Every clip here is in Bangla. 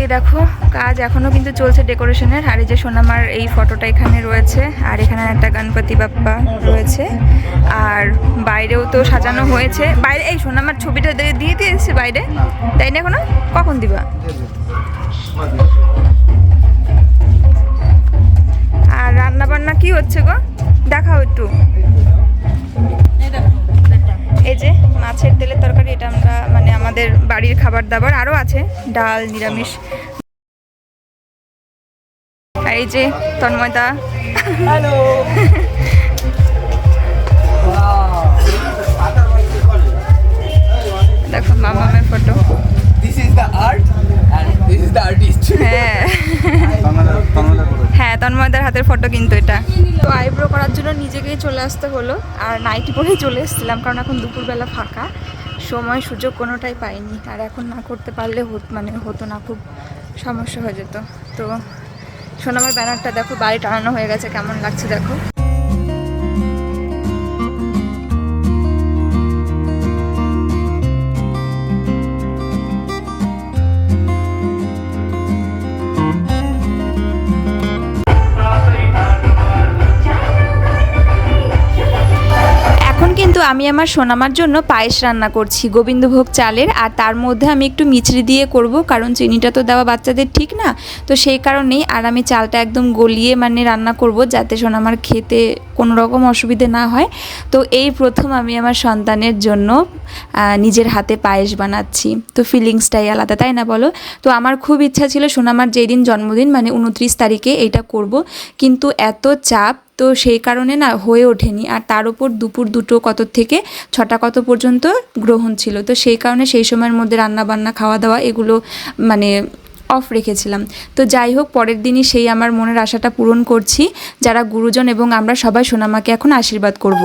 এই দেখো, কাজ এখনও কিন্তু চলছে ডেকোরেশনের। আর এই যে সোনামার এই ফটোটা এখানে রয়েছে, আর এখানে একটা গণপতি বাপ্পা রয়েছে। আর বাইরেও তো সাজানো হয়েছে। বাইরে, এই সোনামার ছবিটা দিয়ে দিয়ে দিয়েছে বাইরে? তাই না এখনও? কখন দিবা? বাড়ির খাবার দাবার আরও আছে ডাল নিরামিষ। আর এই যে তন্ময়দা হ্যালো। দেখো মামামের photo this is the art this is the artist হ্যাঁ। হ্যাঁ তন্ময়দার হাতের ফটো কিন্তু এটা। তো আইব্রো করার জন্য নিজেকেই চলে আসতে হলো। আর নাইটি পরেই চলে এসেছিলাম কারণ এখন দুপুরবেলা ফাঁকা। সময় সুযোগ কোনোটাই পাইনি। আর এখন না করতে পারলে মানে হতো না, খুব সমস্যা হয়ে যেত। তো সোনামার ব্যানারটা দেখো, বাড়ি টানানো হয়ে গেছে, কেমন লাগছে দেখো। আমি আমার সোনামার জন্য পায়েস রান্না করছি, গোবিন্দভোগ চালের, আর তার মধ্যে আমি একটু মিছরি দিয়ে করব, কারণ চিনিটা তো দেওয়া বাচ্চাদের ঠিক না। তো সেই কারণেই আর আমি চালটা একদম গলিয়ে মানে রান্না করব, যাতে সোনামার খেতে কোনো রকম অসুবিধে না হয়। তো এই প্রথম আমি আমার সন্তানের জন্য নিজের হাতে পায়েস বানাচ্ছি। তো ফিলিংসটাই আলাদা, তাই না বলো? তো আমার খুব ইচ্ছা ছিল সোনামার যেই দিন জন্মদিন মানে উনত্রিশ তারিখে এইটা করব, কিন্তু এত চাপ তো সেই কারণে না হয়ে ওঠেনি। আর তার উপর দুপুর দুটো কত থেকে ছটা কত পর্যন্ত গ্রহণ ছিল। তো সেই কারণে সেই সময়ের মধ্যে রান্না বান্না খাওয়া দাওয়া এগুলো মানে অফ রেখেছিলাম। তো যাই হোক, পরের দিনই সেই আমার মনের আশাটা পূরণ করছি। যারা গুরুজন এবং আমরা সবাই সোনামাকে এখন আশীর্বাদ করব।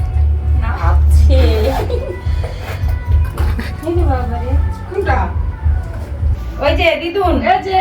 ওই যে দিদুন এই যে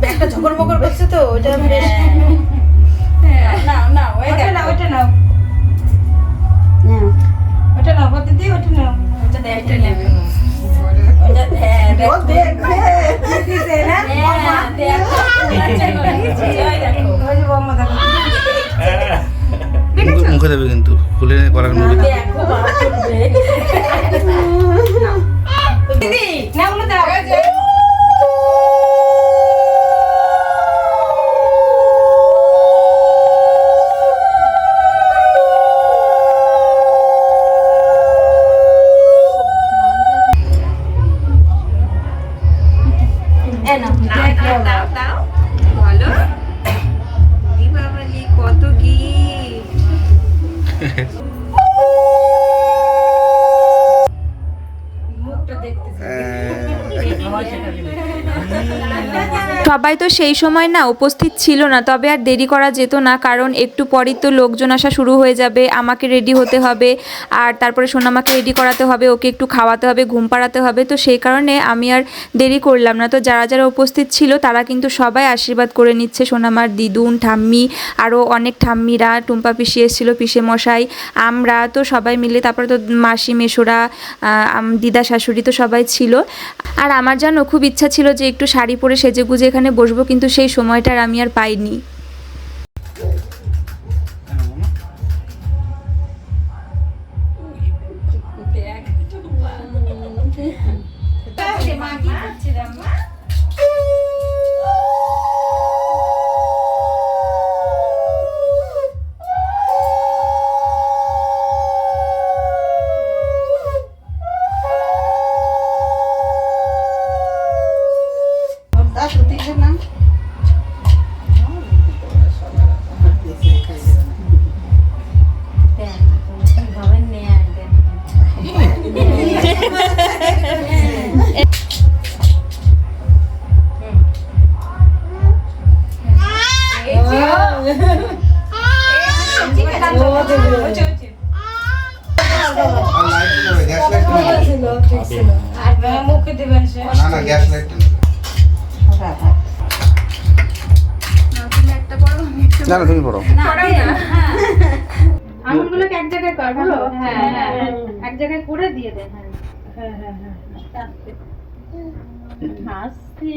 ব্যাগটা ঝকর মকর করছে তো ওটা বেশ না না ওইটা না ওইটা নাও ওটা নাও ওটা নাও। ওটা এটা নেবে। ওটা হ্যাঁ দেখ দেখ। দিছে না? হ্যাঁ মুখে দেবে কিন্তু খুলে করার মুখে দিদি না দাও। মুখটা দেখতে হ্যাঁ। সবাই তো সেই সময় না উপস্থিত ছিল না, তবে আর দেরি করা যেত না, কারণ একটু পরই তো লোকজন আসা শুরু হয়ে যাবে, আমাকে রেডি হতে হবে, আর তারপরে সোনামাকে রেডি করাতে হবে, ওকে একটু খাওয়াতে হবে, ঘুম পাড়াতে হবে, তো সেই কারণে আমি আর দেরি করলাম না। তো যারা যারা উপস্থিত ছিল, তারা কিন্তু সবাই আশীর্বাদ করে নিচ্ছে সোনামার দিদুন, ঠাম্মি, আরও অনেক ঠাম্মিরা, টুম্পা পিসি এসেছিল পিসে মশাই আমরা, তো সবাই মিলে, তারপরে তো মাসি, মেশোরা দিদা, শাশুড়ি তো সবাই ছিল। আর আমার জানো খুব ইচ্ছা ছিল যে একটু শাড়ি পরে সেজে এখানে বসবো কিন্তু সেই সময়টা আর আমি আর পাইনি। না না তুমি পড়ো। আঙুলগুলোকে এক জায়গায় কর ভালো? হ্যাঁ হ্যাঁ এক জায়গায় করে দিয়ে দে হ্যাঁ। হাসছি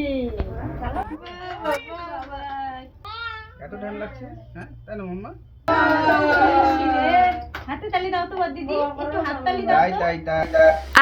এত টাইম লাগছে? হ্যাঁ তাই না মাম্মা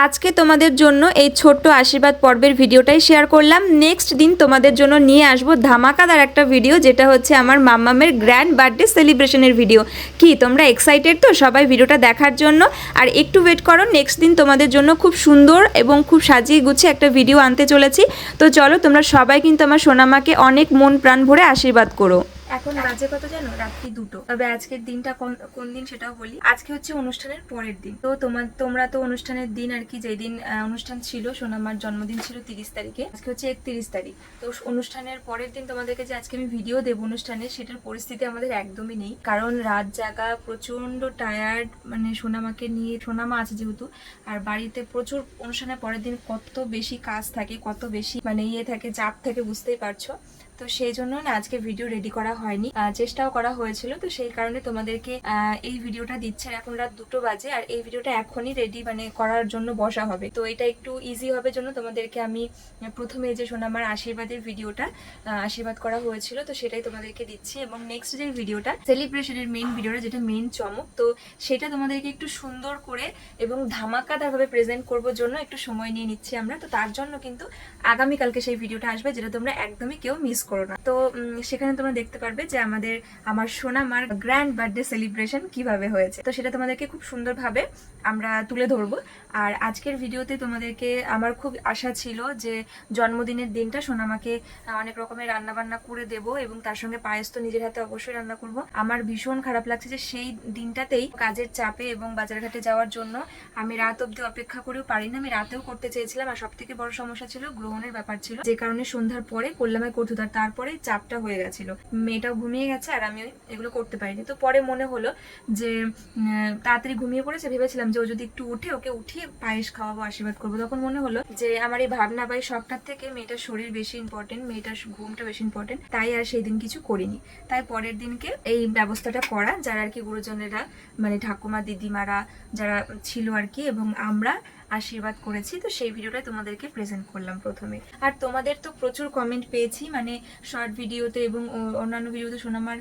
আজকে তোমাদের জন্য এই ছোট্ট আশীর্বাদ পর্বের ভিডিওটাই শেয়ার করলাম। নেক্সট দিন তোমাদের জন্য নিয়ে আসব ধামাকাদার একটা ভিডিও যেটা হচ্ছে আমার মাম্মামের গ্র্যান্ড বার্থডে সেলিব্রেশনের ভিডিও কি তোমরা এক্সাইটেড তো সবাই ভিডিওটা দেখার জন্য? আর একটু ওয়েট করো নেক্সট দিন তোমাদের জন্য খুব সুন্দর এবং খুব সাজিয়ে গুছিয়ে একটা ভিডিও আনতে চলেছি। তো চলো তোমরা সবাই কিন্তু আমার সোনামাকে অনেক মন প্রাণ ভরে আশীর্বাদ করো। এখন বাজে কত জানো? রাত্রি দুটো। তবে আজকের দিনটা কোন দিন সেটাও বলি। আজকে হচ্ছে অনুষ্ঠানের পরের দিন। তো তোমার তোমরা তো অনুষ্ঠানের দিন আর কি যেই দিন আহ, অনুষ্ঠান ছিল সোনামার জন্মদিন ছিল তিরিশ তারিখে আজকে হচ্ছে একত্রিশ তারিখ। তো অনুষ্ঠানের পরের দিন তোমাদেরকে যে আজকে আমি ভিডিও দেবো অনুষ্ঠানে সেটার পরিস্থিতি আমাদের একদমই নেই। কারণ রাত জাগা প্রচণ্ড টায়ার্ড মানে সোনামাকে নিয়ে সোনামা আছে যেহেতু আর বাড়িতে প্রচুর অনুষ্ঠানের পরের দিন কত বেশি কাজ থাকে কত বেশি মানে ইয়ে থাকে চাপ থাকে বুঝতেই পারছ? তো সেই জন্য না আজকে ভিডিও রেডি করা হয়নি। চেষ্টাও করা হয়েছিল, তো সেই কারণে তোমাদেরকে এই ভিডিওটা দিচ্ছে। এখন রাত দুটো বাজে, আর এই ভিডিওটা এখনই রেডি মানে করার জন্য বসা হবে। তো এটা একটু ইজি হবে জন্য তোমাদেরকে আমি প্রথমে যে সোনামার আশীর্বাদের ভিডিওটা আশীর্বাদ করা হয়েছিল, তো সেটাই তোমাদেরকে দিচ্ছি। এবং নেক্সট যে ভিডিওটা সেলিব্রেশনের মেইন ভিডিওটা যেটা মেইন চমক, তো সেটা তোমাদেরকে একটু সুন্দর করে এবং ধামাকাদারভাবে প্রেজেন্ট করব জন্য একটু সময় নিয়ে নিচ্ছি আমরা। তো তার জন্য কিন্তু আগামীকালকে সেই ভিডিওটা আসবে, যেটা তোমরা একদমই কেউ মিস করো না। তো সেখানে তোমরা দেখতে পারবে যে আমাদের, আমার সোনামার গ্র্যান্ড বার্থডে সেলিব্রেশন কীভাবে হয়েছে। তো সেটা তোমাদেরকে খুব সুন্দরভাবে আমরা তুলে ধরবো। আর আজকের ভিডিওতে তোমাদেরকে আমার খুব আশা ছিল যে জন্মদিনের দিনটা সোনামাকে অনেক রকমের রান্না বান্না করে দেব এবং তার সঙ্গে পায়েস তো নিজের হাতে অবশ্যই রান্না করব। আমার ভীষণ খারাপ লাগছে যে সেই দিনটাতেই কাজের চাপে এবং বাজারঘাটে যাওয়ার জন্য আমি রাত অবধি অপেক্ষা করেও পারি না আমি রাতেও করতে চেয়েছিলাম আর সব থেকে বড় সমস্যা ছিল, গ্রহণের ব্যাপার ছিল। যে কারণে সন্ধ্যার পরে করলামে করতে তারপরে চাপটা হয়ে গেছিল। মেয়েটাও ঘুমিয়ে গেছে আর আমি এগুলো করতে পারিনি। তো পরে মনে হলো যে তাড়াতাড়ি ঘুমিয়ে পড়েছে, ভেবেছিলাম যে ও যদি একটু উঠে ওকে উঠিয়ে পায়েস খাওয়াবো, আশীর্বাদ করব। তখন মনে হলো যে, আমার এই ভাবনা বা এই শখটার থেকে মেয়েটার শরীর বেশি ইম্পর্টেন্ট মেয়েটার ঘুমটা বেশি ইম্পর্টেন্ট তাই আর সেই দিন কিছু করিনি। তাই পরের দিনকে এই ব্যবস্থাটা করা, যারা আর কি গুরুজনেরা মানে ঠাকুমা, দিদিমারা যারা ছিল আর কি, এবং আমরা আশীর্বাদ করেছি, তো সেই ভিডিওটাই তোমাদেরকে প্রেজেন্ট করলাম প্রথমে। আর তোমাদের তো প্রচুর কমেন্ট পেয়েছি মানে শর্ট ভিডিওতে এবং অন্যান্য ভিডিওতে শোনামার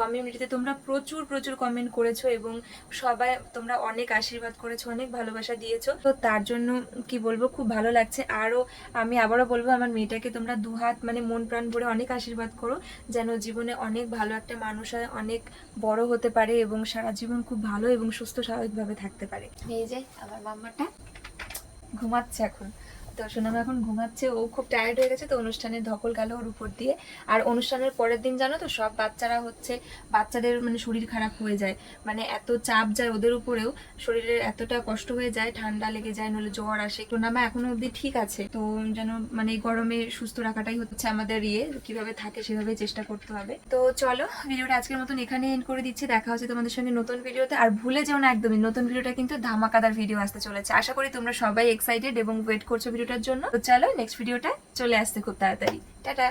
কমিউনিটিতে তোমরা প্রচুর প্রচুর কমেন্ট করেছ এবং সবাই তোমরা অনেক আশীর্বাদ করেছ, অনেক ভালোবাসা দিয়েছ। তো তার জন্য কি বলব, খুব ভালো লাগছে। আরও আমি আবারও বলব, আমার মেয়েটাকে তোমরা দুহাত মানে মন প্রাণ ভরে অনেক আশীর্বাদ করো, যেন জীবনে অনেক ভালো একটা মানুষ হয়, অনেক বড় হতে পারে এবং সারা জীবন খুব ভালো এবং সুস্থ, স্বাভাবিকভাবে থাকতে পারে। এই যে, আমার মাম্মাটা। ঘুমাচ্ছে এখন। তো তো সোনামা এখন ঘুমাচ্ছে, ও খুব টায়ার্ড হয়ে গেছে তো অনুষ্ঠানে ধকল গেল ওর উপর দিয়ে। আর অনুষ্ঠানের পরের দিন জানো তো সব বাচ্চারা হচ্ছে, বাচ্চাদের মানে শরীর খারাপ হয়ে যায়। মানে এত চাপ যায় ওদের উপরেও, শরীরে এতটা কষ্ট হয়ে যায়, ঠান্ডা লেগে যায় নলে জ্বর আসে। সোনামা এখনও অবধি ঠিক আছে। তো যেন মানে গরমে সুস্থ রাখাটাই হচ্ছে আমাদের ইয়ে কীভাবে থাকে সেভাবে চেষ্টা করতে হবে। তো চলো, ভিডিওটা আজকের মতন এখানে এন্ড করে দিচ্ছি। দেখা হচ্ছে তোমাদের সঙ্গে নতুন ভিডিওতে। আর ভুলে যেও না একদমই, নতুন ভিডিওটা কিন্তু ধামাকাদার ভিডিও আসতে চলেছে। আশা করি তোমরা সবাই এক্সাইটেড এবং ওয়েট করছ ভিডিওটার জন্য। তো চলো নেক্সট ভিডিওটা চলে আসতে খুব তাড়াতাড়ি। টাটা!